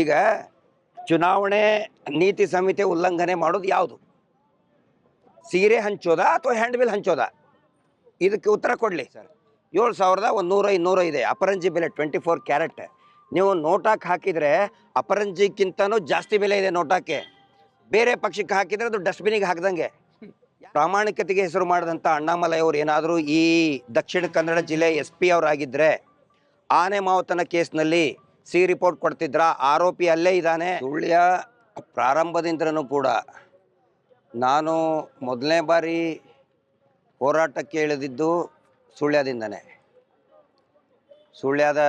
ಈಗ ಚುನಾವಣೆ ನೀತಿ ಸಂಹಿತೆ ಉಲ್ಲಂಘನೆ ಮಾಡೋದು ಯಾವುದು? ಸೀರೆ ಹಂಚೋದ ಅಥವಾ ಹ್ಯಾಂಡ್ ಬಿಲ್ ಹಂಚೋದ? ಇದಕ್ಕೆ ಉತ್ತರ ಕೊಡಲಿ ಸರ್. ಏಳು ಸಾವಿರದ ಒಂದು ನೂರ ಇನ್ನೂರ ಇದೆ. ಅಪರಂಜಿ ಬೆಲೆ ಟ್ವೆಂಟಿ ಫೋರ್ ಕ್ಯಾರೆಟ್. ನೀವು ನೋಟಾಕ್ಕೆ ಹಾಕಿದರೆ ಅಪರಂಜಿಕ್ಕಿಂತನೂ ಜಾಸ್ತಿ ಬೆಲೆ ಇದೆ ನೋಟಾಕ್ಕೆ. ಬೇರೆ ಪಕ್ಷಕ್ಕೆ ಹಾಕಿದರೆ ಅದು ಡಸ್ಟ್ಬಿನಿಗೆ ಹಾಕ್ದಂಗೆ. ಪ್ರಾಮಾಣಿಕತೆಗೆ ಹೆಸರು ಮಾಡಿದಂಥ ಅಣ್ಣಾಮಲೈ ಅವರು ಏನಾದರೂ ಈ ದಕ್ಷಿಣ ಕನ್ನಡ ಜಿಲ್ಲೆ ಎಸ್ ಪಿ ಅವರಾಗಿದ್ದರೆ ಆನೆ ಮಾವತನ ಕೇಸ್ನಲ್ಲಿ ಸಿ ರಿಪೋರ್ಟ್ ಕೊಡ್ತಿದ್ರ, ಆರೋಪಿ ಅಲ್ಲೇ ಇದ್ದಾನೆ. ಸುಳ್ಯ ಪ್ರಾರಂಭದಿಂದನೂ ಕೂಡ ನಾನು ಮೊದಲನೇ ಬಾರಿ ಹೋರಾಟಕ್ಕೆ ಇಳಿದಿದ್ದು ಸುಳ್ಯದಿಂದನೇ. ಸುಳ್ಯದ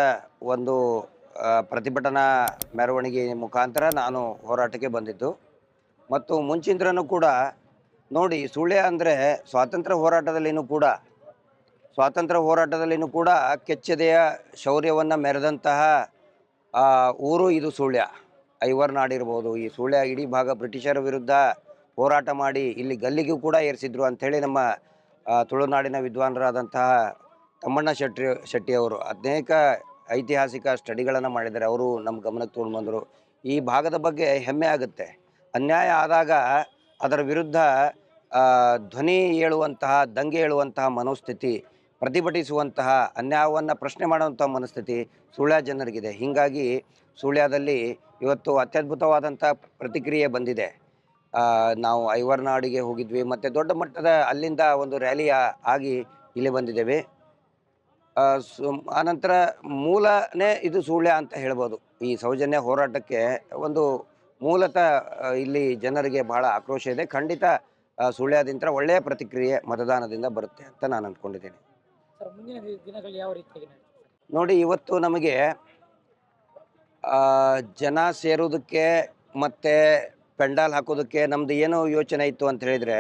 ಒಂದು ಪ್ರತಿಭಟನಾ ಮೆರವಣಿಗೆ ಮುಖಾಂತರ ನಾನು ಹೋರಾಟಕ್ಕೆ ಬಂದಿದ್ದು. ಮತ್ತು ಮುಂಚಿಂದ್ರೂ ಕೂಡ ನೋಡಿ, ಸುಳ್ಯ ಅಂದರೆ ಸ್ವಾತಂತ್ರ್ಯ ಹೋರಾಟದಲ್ಲಿನೂ ಕೂಡ, ಸ್ವಾತಂತ್ರ್ಯ ಹೋರಾಟದಲ್ಲಿನೂ ಕೂಡ ಕೆಚ್ಚದೆಯ ಶೌರ್ಯವನ್ನು ಮೆರೆದಂತಹ ಆ, ಊರು ಇದು ಸುಳ್ಯ. ಐವರ್ ನಾಡಿರ್ಬೋದು ಈ ಸುಳ್ಯ ಇಡೀ ಭಾಗ ಬ್ರಿಟಿಷರ ವಿರುದ್ಧ ಹೋರಾಟ ಮಾಡಿ ಇಲ್ಲಿ ಗಲ್ಲಿಗೂ ಕೂಡ ಏರಿಸಿದ್ರು ಅಂಥೇಳಿ ನಮ್ಮ ತುಳುನಾಡಿನ ವಿದ್ವಾಂಸರಾದಂತಹ ತಮ್ಮಣ್ಣ ಶೆಟ್ಟಿ ಶೆಟ್ಟಿಯವರು. ಅನೇಕ ಐತಿಹಾಸಿಕ ಸ್ಟಡಿಗಳನ್ನು ಮಾಡಿದ್ದಾರೆ. ಅವರು ನಮ್ಮ ಗಮನಕ್ಕೆ ತೊಗೊಂಡು ಬಂದರು. ಈ ಭಾಗದ ಬಗ್ಗೆ ಹೆಮ್ಮೆ ಆಗುತ್ತೆ. ಅನ್ಯಾಯ ಆದಾಗ ಅದರ ವಿರುದ್ಧ ಧ್ವನಿ ಏಳುವಂತಹ ದಂಗೆ ಏಳುವಂತಹ ಮನೋಸ್ಥಿತಿ ಪ್ರತಿಭಟಿಸುವಂತಹ ಅನ್ಯಾಯವನ್ನು ಪ್ರಶ್ನೆ ಮಾಡುವಂಥ ಮನಸ್ಥಿತಿ ಸುಳ್ಯ ಜನರಿಗಿದೆ. ಹೀಗಾಗಿ ಸುಳ್ಯದಲ್ಲಿ ಇವತ್ತು ಅತ್ಯದ್ಭುತವಾದಂಥ ಪ್ರತಿಕ್ರಿಯೆ ಬಂದಿದೆ. ನಾವು ಐವರ್ನಾಡಿಗೆ ಹೋಗಿದ್ವಿ, ಮತ್ತು ದೊಡ್ಡ ಮಟ್ಟದ ಅಲ್ಲಿಂದ ಒಂದು ರ್ಯಾಲಿ ಆಗಿ ಇಲ್ಲಿ ಬಂದಿದ್ದೇವೆ. ಸು- ಆನಂತರ ಮೂಲನೇ ಇದು ಸುಳ್ಯ ಅಂತ ಹೇಳ್ಬೋದು. ಈ ಸೌಜನ್ಯ ಹೋರಾಟಕ್ಕೆ ಒಂದು ಮೂಲತಃ ಇಲ್ಲಿ ಜನರಿಗೆ ಬಹಳ ಆಕ್ರೋಶ ಇದೆ. ಖಂಡಿತ ಸುಳ್ಯದಿಂದ ಒಳ್ಳೆಯ ಪ್ರತಿಕ್ರಿಯೆ ಮತದಾನದಿಂದ ಬರುತ್ತೆ ಅಂತ ನಾನು ಅಂದ್ಕೊಂಡಿದ್ದೇನೆ. ನೋಡಿ, ಇವತ್ತು ನಮಗೆ ಜನ ಸೇರೋದಕ್ಕೆ ಮತ್ತು ಪೆಂಡಾಲ್ ಹಾಕೋದಕ್ಕೆ ನಮ್ದು ಏನು ಯೋಚನೆ ಇತ್ತು ಅಂತ ಹೇಳಿದರೆ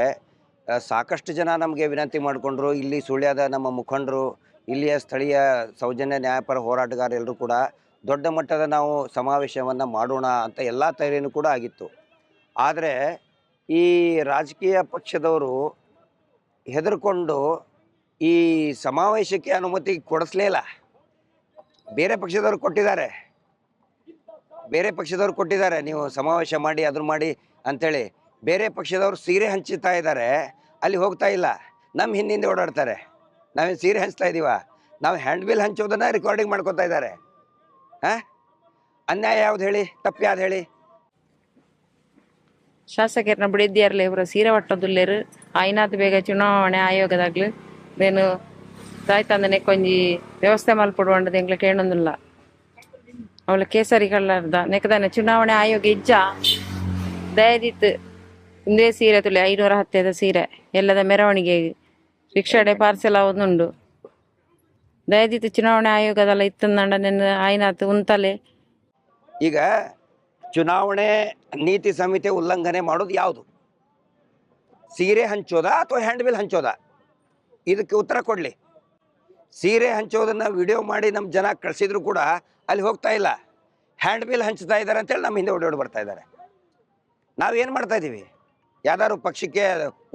ಸಾಕಷ್ಟು ಜನ ನಮಗೆ ವಿನಂತಿ ಮಾಡಿಕೊಂಡ್ರು. ಇಲ್ಲಿ ಸುಳ್ಯದ ನಮ್ಮ ಮುಖಂಡರು, ಇಲ್ಲಿಯ ಸ್ಥಳೀಯ ಸೌಜನ್ಯ ನ್ಯಾಯಪರ ಹೋರಾಟಗಾರರೆಲ್ಲರೂ ಕೂಡ ದೊಡ್ಡ ಮಟ್ಟದ ನಾವು ಸಮಾವೇಶವನ್ನು ಮಾಡೋಣ ಅಂತ ಎಲ್ಲ ತಯಾರಿನೂ ಕೂಡ ಆಗಿತ್ತು. ಆದರೆ ಈ ರಾಜಕೀಯ ಪಕ್ಷದವರು ಹೆದರ್ಕೊಂಡು ಈ ಸಮಾವೇಶಕ್ಕೆ ಅನುಮತಿ ಕೊಡಿಸ್ಲೇ ಇಲ್ಲ. ಬೇರೆ ಪಕ್ಷದವ್ರು ಕೊಟ್ಟಿದ್ದಾರೆ. ಬೇರೆ ಪಕ್ಷದವ್ರು ಕೊಟ್ಟಿದ್ದಾರೆ. ನೀವು ಸಮಾವೇಶ ಮಾಡಿ ಅದ್ರ ಮಾಡಿ ಅಂಥೇಳಿ ಬೇರೆ ಪಕ್ಷದವ್ರು ಸೀರೆ ಹಂಚುತ್ತಾ ಇದ್ದಾರೆ. ಅಲ್ಲಿ ಹೋಗ್ತಾ ಇಲ್ಲ. ನಮ್ಮ ಹಿಂದಿಂದ ಓಡಾಡ್ತಾರೆ. ನಾವೇನು ಸೀರೆ ಹಂಚ್ತಾ ಇದ್ದೀವ ನಾವು ಹ್ಯಾಂಡ್ ಬಿಲ್ ಹಂಚೋದನ್ನ ರೆಕಾರ್ಡಿಂಗ್ ಮಾಡ್ಕೊತಾ ಇದ್ದಾರೆ. ಹಾಂ? ಅನ್ಯಾಯ ಯಾವ್ದು ಹೇಳಿ? ತಪ್ಪು ಯಾವ್ದು ಹೇಳಿ? ಶಾಸಕರನ್ನ ಬಿಡಿದ್ಯಾರ್ಲೆ ಇವರು? ಸೀರೆ ಒಟ್ಟದುಲ್ಲೇರು? ಆಯ್ನಾಥ್ ಬೇಗ ಚುನಾವಣೆ ಆಯೋಗದಾಗ್ಲು నేను ದಾಯ್ತಂದನೆ ಕೊಂಜಿ ವ್ಯವಸ್ಥೆ ಮಲ್ಪಡುವಂಡದ ಎಂಗ್ಲ ಕೇಳೊಂದುಲ್ಲ. ಅವಳ ಕೇಸರಿ ಕಲ್ಲರ್ದ ನೆಕದಾನೆ ಚುನಾವಣೆ ಆಯೋಗ ಇಜ್ಜ. ದಯದಿತ್ತು. ಇಂದೇ ಸೀರೆ ತುಳಿ, ಐನೂರ ಹತ್ತೈದ ಸೀರೆ. ಎಲ್ಲದ ಮೆರವಣಿಗೆ ರಿಕ್ಷಾಡೆ ಪಾರ್ಸೆಲ್ ಆವೊಂದುಂಡು ದಯದಿತ್ತು ಚುನಾವಣೆ ಆಯೋಗದಲ್ಲ ಇತ್ತಂದಂಡ ನೆನ್ನ ಆಯ್ನಾತ್ ಉಂತಲೆ. ಈಗ ಚುನಾವಣೆ ನೀತಿ ಸಂಹಿತೆ ಉಲ್ಲಂಘನೆ ಮಾಡೋದು ಯಾವುದು? ಸೀರೆ ಹಂಚೋದ ಅಥವಾ ಹ್ಯಾಂಡ್ ಬಿಲ್ ಹಂಚೋದ? ಇದಕ್ಕೆ ಉತ್ತರ ಕೊಡಲಿ. ಸೀರೆ ಹಂಚೋದನ್ನು ವಿಡಿಯೋ ಮಾಡಿ ನಮ್ಮ ಜನ ಕಳಿಸಿದ್ರು ಕೂಡ ಅಲ್ಲಿ ಹೋಗ್ತಾ ಇಲ್ಲ. ಹ್ಯಾಂಡ್ ಬಿಲ್ ಹಂಚ್ತಾ ಇದ್ದಾರೆ ಅಂತೇಳಿ ನಮ್ಮ ಹಿಂದೆ ಓಡಾಡಿ ಬರ್ತಾ ಇದ್ದಾರೆ. ನಾವೇನು ಮಾಡ್ತಾ ಇದ್ದೀವಿ ಯಾವ್ದಾದ್ರು ಪಕ್ಷಕ್ಕೆ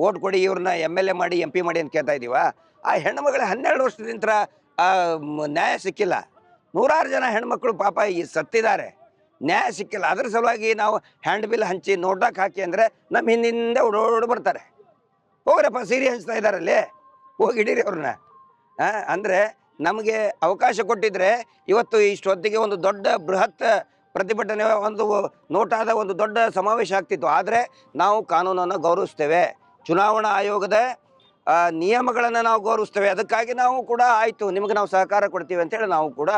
ಓಟ್ ಕೊಡಿ, ಇವ್ರನ್ನ ಎಂ ಎಲ್ ಎ ಮಾಡಿ ಎಂ ಪಿ ಮಾಡಿ ಅಂತ ಕೇಳ್ತಾ ಇದ್ದೀವ ಆ ಹೆಣ್ಮಗಳ ಹನ್ನೆರಡು ವರ್ಷದಿಂದ ನ್ಯಾಯ ಸಿಕ್ಕಿಲ್ಲ. ನೂರಾರು ಜನ ಹೆಣ್ಮಕ್ಳು ಪಾಪ ಈ ಸತ್ತಿದ್ದಾರೆ. ನ್ಯಾಯ ಸಿಕ್ಕಿಲ್ಲ. ಅದ್ರ ಸಲುವಾಗಿ ನಾವು ಹ್ಯಾಂಡ್ ಬಿಲ್ ಹಂಚಿ ನೋಟಾಕ್ ಹಾಕಿ ಅಂದರೆ ನಮ್ಮ ಹಿಂದಿಂದ ಓಡೋಡಿ ಬರ್ತಾರೆ. ಹೋಗ್ರಪ್ಪ, ಸೀರೆ ಹಂಚ್ತಾ ಇದ್ದಾರಲ್ಲಿ ಹೋಗಿ ಹಿಡೀರಿ ಅವ್ರನ್ನ ಅಂದರೆ ನಮಗೆ ಅವಕಾಶ ಕೊಟ್ಟಿದ್ರೆ ಇವತ್ತು ಇಷ್ಟೊತ್ತಿಗೆ ಒಂದು ದೊಡ್ಡ ಬೃಹತ್ ಪ್ರತಿಭಟನೆ, ಒಂದು ನೋಟಾದ ಒಂದು ದೊಡ್ಡ ಸಮಾವೇಶ ಆಗ್ತಿತ್ತು. ಆದರೆ ನಾವು ಕಾನೂನನ್ನು ಗೌರವಿಸ್ತೇವೆ. ಚುನಾವಣಾ ಆಯೋಗದ ನಿಯಮಗಳನ್ನು ನಾವು ಗೌರವಿಸ್ತೇವೆ. ಅದಕ್ಕಾಗಿ ನಾವು ಕೂಡ ಆಯಿತು. ನಿಮಗೆ ನಾವು ಸಹಕಾರ ಕೊಡ್ತೀವಿ ಅಂತೇಳಿ ನಾವು ಕೂಡ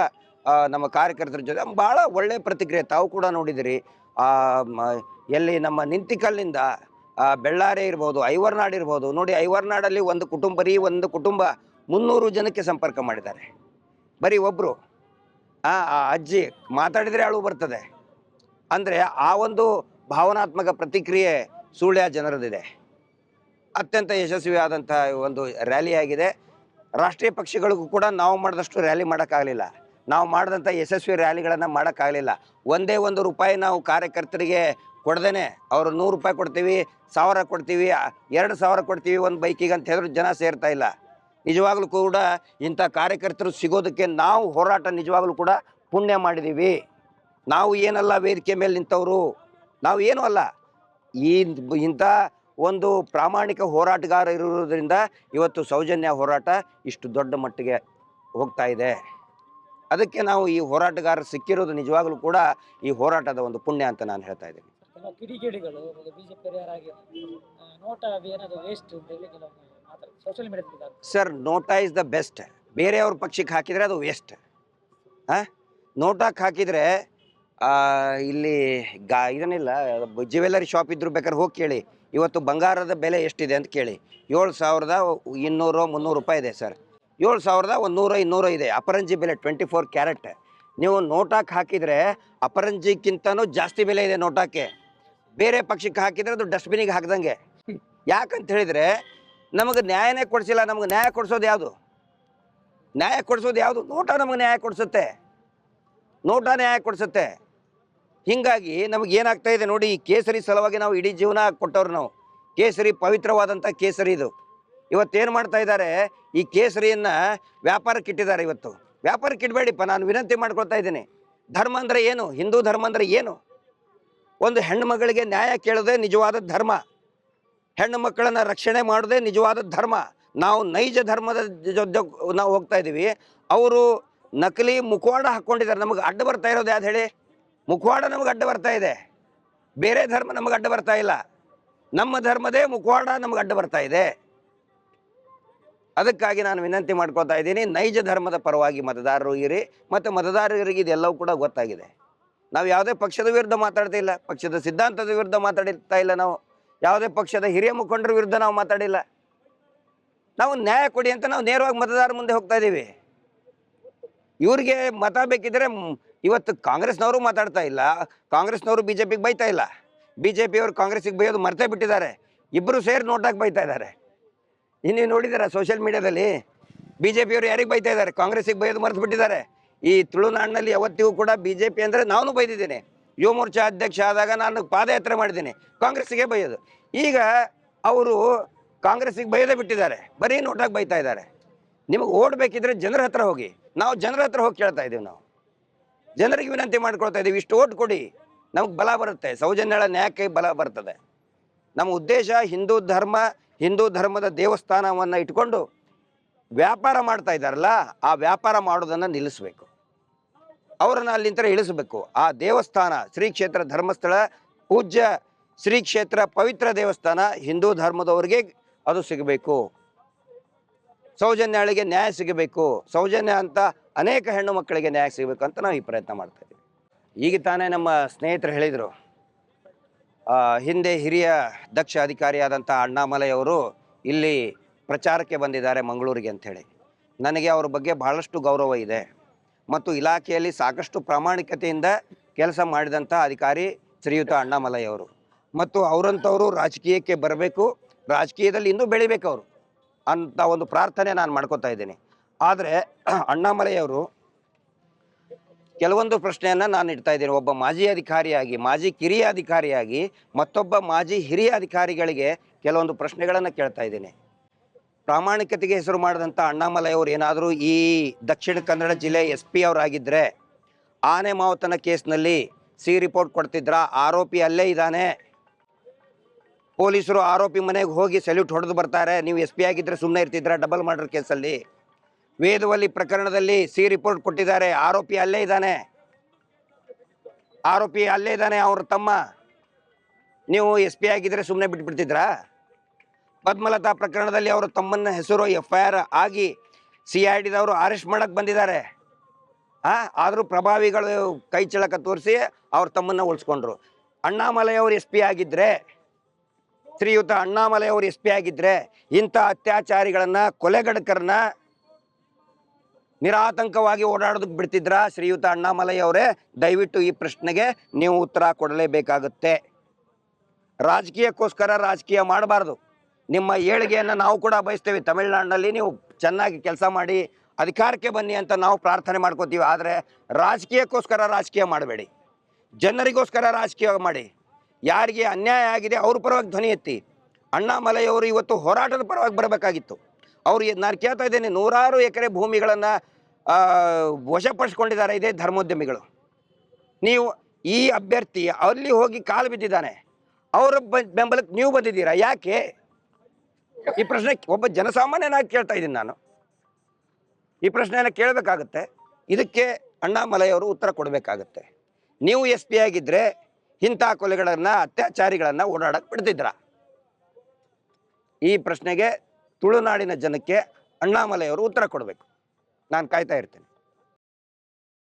ನಮ್ಮ ಕಾರ್ಯಕರ್ತರ ಜೊತೆ ಭಾಳ ಒಳ್ಳೆಯ ಪ್ರತಿಕ್ರಿಯೆ ತಾವು ಕೂಡ ನೋಡಿದಿರಿ. ಎಲ್ಲಿ ನಮ್ಮ ನಿಂತಿಕಲ್ಲಿಂದ ಬೆಳ್ಳಾರೆ ಇರ್ಬೋದು, ಐವರ್ನಾಡ್ ಇರ್ಬೋದು, ನೋಡಿ ಐವರ್ನಾಡಲ್ಲಿ ಒಂದು ಕುಟುಂಬ, ಬರೀ ಒಂದು ಕುಟುಂಬ ಮುನ್ನೂರು ಜನಕ್ಕೆ ಸಂಪರ್ಕ ಮಾಡಿದ್ದಾರೆ. ಬರೀ ಒಬ್ಬರು ಆ ಅಜ್ಜಿ ಮಾತಾಡಿದರೆ ಅಳು ಬರ್ತದೆ. ಅಂದರೆ ಆ ಒಂದು ಭಾವನಾತ್ಮಕ ಪ್ರತಿಕ್ರಿಯೆ ಸುಳ್ಯ ಜನರದಿದೆ. ಅತ್ಯಂತ ಯಶಸ್ವಿಯಾದಂಥ ಒಂದು ರ್ಯಾಲಿ ಆಗಿದೆ ರಾಷ್ಟ್ರೀಯ ಪಕ್ಷಗಳಿಗೂ ಕೂಡ ನಾವು ಮಾಡಿದಷ್ಟು ರ್ಯಾಲಿ ಮಾಡೋಕ್ಕಾಗಲಿಲ್ಲ. ನಾವು ಮಾಡಿದಂಥ ಯಶಸ್ವಿ ರ್ಯಾಲಿಗಳನ್ನು ಮಾಡೋಕ್ಕಾಗಲಿಲ್ಲ. ಒಂದೇ ಒಂದು ರೂಪಾಯಿ ನಾವು ಕಾರ್ಯಕರ್ತರಿಗೆ ಕೊಡ್ದೇನೆ ಅವರು ನೂರು ರೂಪಾಯಿ ಕೊಡ್ತೀವಿ, ಸಾವಿರ ಕೊಡ್ತೀವಿ ಎರಡು ಸಾವಿರ ಕೊಡ್ತೀವಿ ಒಂದು ಬೈಕಿಗೆ ಅಂತ ಹೇಳಿದ್ರು ಜನ ಸೇರ್ತಾ ಇಲ್ಲ. ನಿಜವಾಗ್ಲೂ ಕೂಡ ಇಂಥ ಕಾರ್ಯಕರ್ತರು ಸಿಗೋದಕ್ಕೆ ನಾವು ಹೋರಾಟ ನಿಜವಾಗ್ಲೂ ಕೂಡ ಪುಣ್ಯ ಮಾಡಿದ್ದೀವಿ ನಾವು ಏನಲ್ಲ ವೇದಿಕೆ ಮೇಲೆ ನಿಂತವರು. ನಾವು ಏನೂ ಅಲ್ಲ. ಈ ಇಂಥ ಒಂದು ಪ್ರಾಮಾಣಿಕ ಹೋರಾಟಗಾರ ಇರುವುದರಿಂದ ಇವತ್ತು ಸೌಜನ್ಯ ಹೋರಾಟ ಇಷ್ಟು ದೊಡ್ಡ ಮಟ್ಟಿಗೆ ಹೋಗ್ತಾ ಇದೆ. ಅದಕ್ಕೆ ನಾವು ಈ ಹೋರಾಟಗಾರರು ಸಿಕ್ಕಿರೋದು ನಿಜವಾಗಲೂ ಕೂಡ ಈ ಹೋರಾಟದ ಒಂದು ಪುಣ್ಯ ಅಂತ ನಾನು ಹೇಳ್ತಾ ಇದ್ದೀನಿ. ಕಿಡಿಗೇಡಿಗಳು sir NOTA is the best ಬೇರೆಯವ್ರ ಪಕ್ಷಕ್ಕೆ ಹಾಕಿದರೆ ಅದು ವೇಸ್ಟ್ ಹಾಂ ನೋಟಾಕ್ ಹಾಕಿದರೆ ಇಲ್ಲಿ ಗಾ ಇದನ್ನಿಲ್ಲ ಜ್ಯುವೆಲ್ಲರಿ ಶಾಪ್ ಇದ್ರು ಬೇಕಾದ್ರೆ ಹೋಗಿ ಕೇಳಿ. ಇವತ್ತು ಬಂಗಾರದ ಬೆಲೆ ಎಷ್ಟಿದೆ ಅಂತ ಕೇಳಿ. ಏಳು ಸಾವಿರದ ಇನ್ನೂರು ಮುನ್ನೂರು ರೂಪಾಯಿ ಇದೆ ಸರ್. ಏಳು ಸಾವಿರದ ಒಂದು ನೂರ ಇನ್ನೂರು ಇದೆ. ಅಪರಂಜಿ ಬೆಲೆ ಟ್ವೆಂಟಿ ಫೋರ್ ಕ್ಯಾರೆಟ್. ನೀವು ನೋಟಾಕ್ ಹಾಕಿದರೆ ಅಪರಂಜಿಕ್ಕಿಂತನೂ ಜಾಸ್ತಿ ಬೆಲೆ ಇದೆ ನೋಟಾಕ್ಕೆ. ಬೇರೆ ಪಕ್ಷಕ್ಕೆ ಹಾಕಿದರೆ ಅದು ಡಸ್ಟ್ಬಿನಿಗೆ ಹಾಕ್ದಂಗೆ. ಯಾಕಂತ ಹೇಳಿದರೆ ನಮಗೆ ನ್ಯಾಯನೇ ಕೊಡಿಸಿಲ್ಲ. ನಮಗೆ ನ್ಯಾಯ ಕೊಡಿಸೋದು ಯಾವುದು? ನ್ಯಾಯ ಕೊಡಿಸೋದು ಯಾವುದು? ನೋಟ ನಮಗೆ ನ್ಯಾಯ ಕೊಡಿಸುತ್ತೆ. ನೋಟ ನ್ಯಾಯ ಕೊಡಿಸುತ್ತೆ. ಹೀಗಾಗಿ ನಮಗೆ ಏನಾಗ್ತಾ ಇದೆ ನೋಡಿ, ಈ ಕೇಸರಿ ಸಲುವಾಗಿ ನಾವು ಇಡೀ ಜೀವನ ಕೊಟ್ಟವ್ರು ನಾವು. ಕೇಸರಿ ಪವಿತ್ರವಾದಂಥ ಕೇಸರಿ ಇದು. ಇವತ್ತೇನು ಮಾಡ್ತಾ ಇದ್ದಾರೆ? ಈ ಕೇಸರಿಯನ್ನು ವ್ಯಾಪಾರಕ್ಕೆ ಇಟ್ಟಿದ್ದಾರೆ ಇವತ್ತು. ವ್ಯಾಪಾರಕ್ಕೆ ಇಡಬೇಡಿಪ್ಪ, ನಾನು ವಿನಂತಿ ಮಾಡ್ಕೊಳ್ತಾ ಇದ್ದೀನಿ. ಧರ್ಮ ಅಂದರೆ ಏನು? ಹಿಂದೂ ಧರ್ಮ ಅಂದರೆ ಏನು? ಒಂದು ಹೆಣ್ಣು ಮಗಳಿಗೆ ನ್ಯಾಯ ಕೇಳೋದೇ ನಿಜವಾದ ಧರ್ಮ. ಹೆಣ್ಣು ಮಕ್ಕಳನ್ನು ರಕ್ಷಣೆ ಮಾಡೋದೇ ನಿಜವಾದ ಧರ್ಮ. ನಾವು ನೈಜ ಧರ್ಮದ ಜೊತೆ ನಾವು ಹೋಗ್ತಾ ಇದ್ದೀವಿ ಅವರು ನಕಲಿ ಮುಖವಾಡ ಹಾಕ್ಕೊಂಡಿದ್ದಾರೆ ನಮಗೆ ಅಡ್ಡ ಬರ್ತಾ ಇರೋದು ಯಾವ್ದು ಹೇಳಿ? ಮುಖವಾಡ ನಮಗೆ ಅಡ್ಡ ಬರ್ತಾ ಇದೆ. ಬೇರೆ ಧರ್ಮ ನಮಗೆ ಅಡ್ಡ ಬರ್ತಾ ಇಲ್ಲ. ನಮ್ಮ ಧರ್ಮದೇ ಮುಖವಾಡ ನಮಗೆ ಅಡ್ಡ ಬರ್ತಾ ಇದೆ. ಅದಕ್ಕಾಗಿ ನಾನು ವಿನಂತಿ ಮಾಡ್ಕೊತಾ ಇದ್ದೀನಿ, ನೈಜ ಧರ್ಮದ ಪರವಾಗಿ ಮತದಾರರು ಇರಿ, ಮತ್ತು ಮತದಾರರಿಗೆ ಇದೆಲ್ಲವೂ ಕೂಡ ಗೊತ್ತಾಗಿದೆ. ನಾವು ಯಾವುದೇ ಪಕ್ಷದ ವಿರುದ್ಧ ಮಾತಾಡ್ತಾ ಇಲ್ಲ, ಪಕ್ಷದ ಸಿದ್ಧಾಂತದ ವಿರುದ್ಧ ಮಾತಾಡ್ತಾ ಇಲ್ಲ ನಾವು. ಯಾವುದೇ ಪಕ್ಷದ ಹಿರಿಯ ಮುಖಂಡರ ವಿರುದ್ಧ ನಾವು ಮಾತಾಡಿಲ್ಲ. ನಾವು ನ್ಯಾಯ ಕೊಡಿ ಅಂತ ನಾವು ನೇರವಾಗಿ ಮತದಾರ ಮುಂದೆ ಹೋಗ್ತಾ ಇದ್ದೀವಿ. ಇವ್ರಿಗೆ ಮತ ಬೇಕಿದ್ರೆ ಇವತ್ತು ಕಾಂಗ್ರೆಸ್ನವರು ಮಾತಾಡ್ತಾ ಇಲ್ಲ, ಕಾಂಗ್ರೆಸ್ನವರು ಬಿ ಜೆ ಪಿಗೆ ಬೈತಾ ಇಲ್ಲ. ಬಿ ಜೆ ಪಿಯವರು ಕಾಂಗ್ರೆಸ್ಸಿಗೆ ಬೈಯೋದು ಮರ್ತೇ ಬಿಟ್ಟಿದ್ದಾರೆ. ಇಬ್ಬರು ಸೇರಿ ನೋಟಾಗಿ ಬೈತಾ ಇದ್ದಾರೆ. ಇನ್ನು ನೋಡಿದಾರ ಸೋಷಿಯಲ್ ಮೀಡಿಯಾದಲ್ಲಿ ಬಿ ಜೆ ಪಿಯವರು ಯಾರಿಗೆ ಬೈತಾ ಇದ್ದಾರೆ? ಕಾಂಗ್ರೆಸ್ಸಿಗೆ ಬೈಯೋದು ಮರೆತು ಬಿಟ್ಟಿದ್ದಾರೆ ಈ ತುಳುನಾಡಿನಲ್ಲಿ ಯಾವತ್ತಿಗೂ ಕೂಡ ಬಿ ಜೆ ಪಿ ಅಂದರೆ ನಾನು ಬೈದಿದ್ದೀನಿ. ಯುವ ಮೋರ್ಚಾ ಅಧ್ಯಕ್ಷ ಆದಾಗ ನಾನು ಪಾದಯಾತ್ರೆ ಮಾಡಿದ್ದೀನಿ. ಕಾಂಗ್ರೆಸ್ಸಿಗೆ ಬೈಯೋದು. ಈಗ ಅವರು ಕಾಂಗ್ರೆಸ್ಸಿಗೆ ಬೈಯೋದೇ ಬಿಟ್ಟಿದ್ದಾರೆ. ಬರೀ ನೋಟಾಗಿ ಬೈತಾ ಇದ್ದಾರೆ. ನಿಮಗೆ ಓಡ್ಬೇಕಿದ್ರೆ ಜನರ ಹತ್ರ ಹೋಗಿ. ನಾವು ಜನರ ಹತ್ರ ಹೋಗಿ ಕೇಳ್ತಾ ಇದ್ದೀವಿ ನಾವು. ಜನರಿಗೆ ವಿನಂತಿ ಮಾಡ್ಕೊಳ್ತಾ ಇದ್ದೀವಿ ಇಷ್ಟು ಓಟ್ ಕೊಡಿ. ನಮಗೆ ಬಲ ಬರುತ್ತೆ. ಸೌಜನ್ಯಳ ನ್ಯಾಯಕ್ಕೆ ಬಲ ಬರ್ತದೆ. ನಮ್ಮ ಉದ್ದೇಶ ಹಿಂದೂ ಧರ್ಮ, ಹಿಂದೂ ಧರ್ಮದ ದೇವಸ್ಥಾನವನ್ನು ಇಟ್ಕೊಂಡು ವ್ಯಾಪಾರ ಮಾಡ್ತಾ ಇದ್ದಾರಲ್ಲ, ಆ ವ್ಯಾಪಾರ ಮಾಡೋದನ್ನು ನಿಲ್ಲಿಸಬೇಕು. ಅವರನ್ನು ಅಲ್ಲಿಂದ ಇಳಿಸಬೇಕು. ಆ ದೇವಸ್ಥಾನ ಶ್ರೀ ಕ್ಷೇತ್ರ ಧರ್ಮಸ್ಥಳ, ಪೂಜ್ಯ ಶ್ರೀ ಕ್ಷೇತ್ರ ಪವಿತ್ರ ದೇವಸ್ಥಾನ, ಹಿಂದೂ ಧರ್ಮದವರಿಗೆ ಅದು ಸಿಗಬೇಕು. ಸೌಜನ್ಯಾಳಿಗೆ ನ್ಯಾಯ ಸಿಗಬೇಕು. ಸೌಜನ್ಯ ಅಂತ ಅನೇಕ ಹೆಣ್ಣು ಮಕ್ಕಳಿಗೆ ನ್ಯಾಯ ಸಿಗಬೇಕು ಅಂತ ನಾವು ಈ ಪ್ರಯತ್ನ ಮಾಡ್ತಾ ಇದ್ದೀವಿ. ಈಗ ತಾನೇ ನಮ್ಮ ಸ್ನೇಹಿತರು ಹೇಳಿದರು ಹಿಂದೆ ಹಿರಿಯ ದಕ್ಷ ಅಧಿಕಾರಿಯಾದಂಥ ಅಣ್ಣಾಮಲೈ ಅವರು ಇಲ್ಲಿ ಪ್ರಚಾರಕ್ಕೆ ಬಂದಿದ್ದಾರೆ ಮಂಗಳೂರಿಗೆ ಅಂಥೇಳಿ ನನಗೆ ಅವ್ರ ಬಗ್ಗೆ ಬಹಳಷ್ಟು ಗೌರವ ಇದೆ. ಮತ್ತು ಇಲಾಖೆಯಲ್ಲಿ ಸಾಕಷ್ಟು ಪ್ರಾಮಾಣಿಕತೆಯಿಂದ ಕೆಲಸ ಮಾಡಿದಂಥ ಅಧಿಕಾರಿ ಶ್ರೀಯುತ ಅಣ್ಣಾಮಲೈ ಅವರು. ಮತ್ತು ಅವರಂಥವರು ರಾಜಕೀಯಕ್ಕೆ ಬರಬೇಕು, ರಾಜಕೀಯದಲ್ಲಿ ಇನ್ನೂ ಬೆಳಿಬೇಕು ಅವರು ಅಂತ ಒಂದು ಪ್ರಾರ್ಥನೆ ನಾನು ಮಾಡ್ಕೋತಾ ಇದ್ದೀನಿ. ಆದರೆ ಅಣ್ಣಾಮಲೈ ಅವರು ಕೆಲವೊಂದು ಪ್ರಶ್ನೆಯನ್ನು ನಾನು ಇಡ್ತಾ ಇದ್ದೀನಿ. ಒಬ್ಬ ಮಾಜಿ ಅಧಿಕಾರಿಯಾಗಿ, ಮಾಜಿ ಕಿರಿಯ ಅಧಿಕಾರಿಯಾಗಿ, ಮತ್ತೊಬ್ಬ ಮಾಜಿ ಹಿರಿಯ ಅಧಿಕಾರಿಗಳಿಗೆ ಕೆಲವೊಂದು ಪ್ರಶ್ನೆಗಳನ್ನು ಕೇಳ್ತಾ ಇದ್ದೀನಿ. ಪ್ರಾಮಾಣಿಕತೆಗೆ ಹೆಸರು ಮಾಡಿದಂಥ ಅಣ್ಣಾಮಲೈ ಅವರು ಏನಾದರೂ ಈ ದಕ್ಷಿಣ ಕನ್ನಡ ಜಿಲ್ಲೆ ಎಸ್ ಪಿ ಅವರಾಗಿದ್ದರೆ ಆನೆ ಮಾವತನ ಕೇಸ್ನಲ್ಲಿ ಸಿ ರಿಪೋರ್ಟ್ ಕೊಡ್ತಿದ್ರ? ಆರೋಪಿ ಅಲ್ಲೇ ಇದ್ದಾನೆ. ಪೊಲೀಸರು ಆರೋಪಿ ಮನೆಗೆ ಹೋಗಿ ಸೆಲ್ಯೂಟ್ ಹೊಡೆದು ಬರ್ತಾರೆ. ನೀವು ಎಸ್ ಪಿ ಆಗಿದ್ದರೆ ಸುಮ್ಮನೆ ಇರ್ತಿದ್ರ ಡಬಲ್ ಮರ್ಡರ್ ಕೇಸಲ್ಲಿ? ವೇದವಲ್ಲಿ ಪ್ರಕರಣದಲ್ಲಿ ಸಿ ರಿಪೋರ್ಟ್ ಕೊಟ್ಟಿದ್ದಾರೆ. ಆರೋಪಿ ಅಲ್ಲೇ ಇದ್ದಾನೆ. ಆರೋಪಿ ಅಲ್ಲೇ ಇದ್ದಾನೆ. ಅವ್ರ ತಮ್ಮ. ನೀವು ಎಸ್ ಪಿ ಆಗಿದ್ರೆ ಸುಮ್ಮನೆ ಬಿಟ್ಬಿಡ್ತಿದ್ರಾ? ಪದ್ಮಲತಾ ಪ್ರಕರಣದಲ್ಲಿ ಅವರ ತಮ್ಮನ್ನ ಹೆಸರು ಎಫ್ ಐ ಆರ್ ಆಗಿ ಸಿ ಐ ಡಿದವರು ಅರೆಸ್ಟ್ ಮಾಡಕ್ಕೆ ಬಂದಿದ್ದಾರೆ. ಆ, ಆದರೂ ಪ್ರಭಾವಿಗಳು ಕೈ ಚಳಕ ತೋರಿಸಿ ಅವ್ರ ತಮ್ಮನ್ನ ಉಳಿಸ್ಕೊಂಡ್ರು. ಅಣ್ಣಾಮಲೈ ಅವರು ಎಸ್ ಪಿ ಆಗಿದ್ರೆ, ಶ್ರೀಯುತ ಅಣ್ಣಾಮಲೈ ಅವರು ಎಸ್ ಪಿ ಆಗಿದ್ರೆ ಇಂಥ ಅತ್ಯಾಚಾರಿಗಳನ್ನ, ಕೊಲೆಗಡಕರನ್ನ ನಿರಾತಂಕವಾಗಿ ಓಡಾಡೋದಕ್ಕೆ ಬಿಡ್ತಿದ್ರ ಶ್ರೀಯುತ ಅಣ್ಣಾಮಲೈ ಅವರೇ? ದಯವಿಟ್ಟು ಈ ಪ್ರಶ್ನೆಗೆ ನೀವು ಉತ್ತರ ಕೊಡಲೇಬೇಕಾಗುತ್ತೆ. ರಾಜಕೀಯಕ್ಕೋಸ್ಕರ ರಾಜಕೀಯ ಮಾಡಬಾರ್ದು. ನಿಮ್ಮ ಏಳಿಗೆಯನ್ನು ನಾವು ಕೂಡ ಬಯಸ್ತೇವೆ. ತಮಿಳುನಾಡಿನಲ್ಲಿ ನೀವು ಚೆನ್ನಾಗಿ ಕೆಲಸ ಮಾಡಿ, ಅಧಿಕಾರಕ್ಕೆ ಬನ್ನಿ ಅಂತ ನಾವು ಪ್ರಾರ್ಥನೆ ಮಾಡ್ಕೋತೀವಿ. ಆದರೆ ರಾಜಕೀಯಕ್ಕೋಸ್ಕರ ರಾಜಕೀಯ ಮಾಡಬೇಡಿ. ಜನರಿಗೋಸ್ಕರ ರಾಜಕೀಯ ಮಾಡಿ. ಯಾರಿಗೆ ಅನ್ಯಾಯ ಆಗಿದೆ ಅವ್ರ ಪರವಾಗಿ ಧ್ವನಿ ಎತ್ತಿ. ಅಣ್ಣಾಮಲೈ ಅವರು ಇವತ್ತು ಹೋರಾಟದ ಪರವಾಗಿ ಬರಬೇಕಾಗಿತ್ತು. ಅವರು ನಾನು ಕೇಳ್ತಾ ಇದ್ದೇನೆ, ನೂರಾರು ಎಕರೆ ಭೂಮಿಗಳನ್ನು ವಶಪಡಿಸ್ಕೊಂಡಿದ್ದಾರೆ ಇದೇ ಧರ್ಮೋದ್ಯಮಿಗಳು. ನೀವು ಈ ಅಭ್ಯರ್ಥಿ ಅಲ್ಲಿ ಹೋಗಿ ಕಾಲು ಬಿದ್ದಿದ್ದಾನೆ. ಅವರ ಬೆಂಬಲಕ್ಕೆ ನೀವು ಬಂದಿದ್ದೀರಾ? ಯಾಕೆ? ಈ ಪ್ರಶ್ನೆ ಒಬ್ಬ ಜನಸಾಮಾನ್ಯನಾಗಿ ಕೇಳ್ತಾ ಇದ್ದೀನಿ ನಾನು. ಈ ಪ್ರಶ್ನೆಯನ್ನು ಕೇಳಬೇಕಾಗತ್ತೆ. ಇದಕ್ಕೆ ಅಣ್ಣಾಮಲೈಯವರು ಉತ್ತರ ಕೊಡಬೇಕಾಗತ್ತೆ. ನೀವು ಎಸ್ ಪಿ ಆಗಿದ್ದರೆ ಇಂಥ ಕೊಲೆಗಳನ್ನು, ಅತ್ಯಾಚಾರಿಗಳನ್ನು ಓಡಾಡಕ್ಕೆ ಬಿಡ್ತಿದ್ರ ಈ ಪ್ರಶ್ನೆಗೆ ತುಳುನಾಡಿನ ಜನಕ್ಕೆ ಅಣ್ಣಾಮಲೈಯವರು ಉತ್ತರ ಕೊಡಬೇಕು. ನಾನು ಕಾಯ್ತಾ ಇರ್ತೇನೆ.